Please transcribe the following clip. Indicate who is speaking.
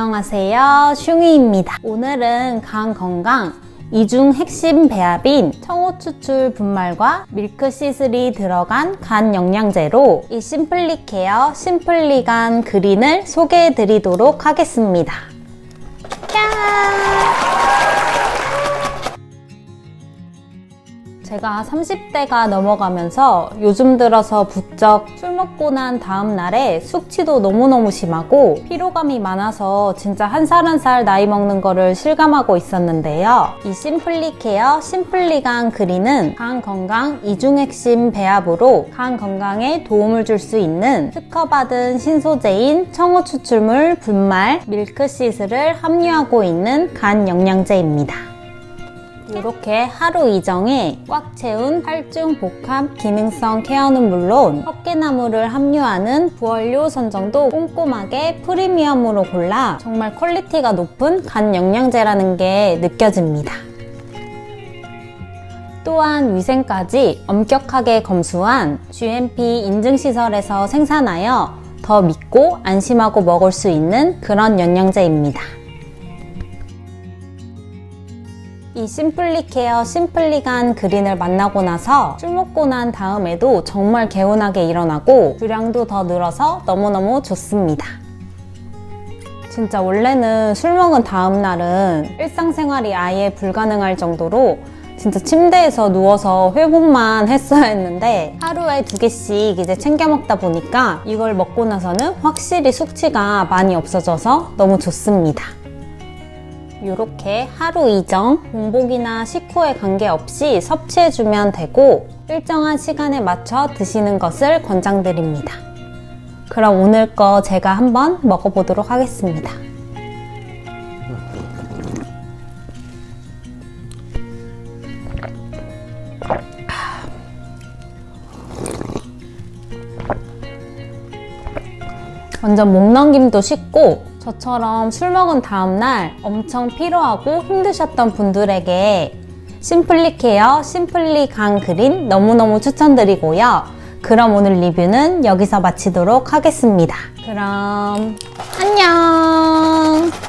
Speaker 1: 안녕하세요. 슝이입니다. 오늘은 간 건강 이중 핵심 배합인 청호 추출 분말과 밀크 시슬이 들어간 간 영양제로 이 심플리케어 심플리간 그린을 소개해 드리도록 하겠습니다. 짠! 제가 30대가 넘어가면서 요즘 들어서 부쩍 술 먹고 난 다음 날에 숙취도 너무너무 심하고 피로감이 많아서 진짜 한살 한 살 나이 먹는 거를 실감하고 있었는데요. 이 심플리케어 심플리강 그린은 간 건강 이중핵심 배합으로 간 건강에 도움을 줄 수 있는 특허받은 신소재인 청호 추출물 분말 밀크시슬을 함유하고 있는 간 영양제입니다. 이렇게 하루 이정에 꽉 채운 할중 복합 기능성 케어는 물론 헛개나무를 함유하는 부원료 선정도 꼼꼼하게 프리미엄으로 골라 정말 퀄리티가 높은 간 영양제라는 게 느껴집니다. 또한 위생까지 엄격하게 검수한 GMP 인증시설에서 생산하여 더 믿고 안심하고 먹을 수 있는 그런 영양제입니다. 이 심플리케어 심플리간 그린을 만나고 나서 술 먹고 난 다음에도 정말 개운하게 일어나고 주량도 더 늘어서 너무너무 좋습니다. 진짜 원래는 술 먹은 다음 날은 일상생활이 아예 불가능할 정도로 진짜 침대에서 누워서 회복만 했어야 했는데 하루에 두 개씩 이제 챙겨 먹다 보니까 이걸 먹고 나서는 확실히 숙취가 많이 없어져서 너무 좋습니다. 이렇게 하루 이정, 공복이나 식후에 관계없이 섭취해주면 되고 일정한 시간에 맞춰 드시는 것을 권장드립니다. 그럼 오늘 거 제가 한번 먹어보도록 하겠습니다. 완전 목 넘김도 쉽고 저처럼 술 먹은 다음날 엄청 피로하고 힘드셨던 분들에게 심플리 케어 심플리 강 그린 너무너무 추천드리고요. 그럼 오늘 리뷰는 여기서 마치도록 하겠습니다. 그럼 안녕!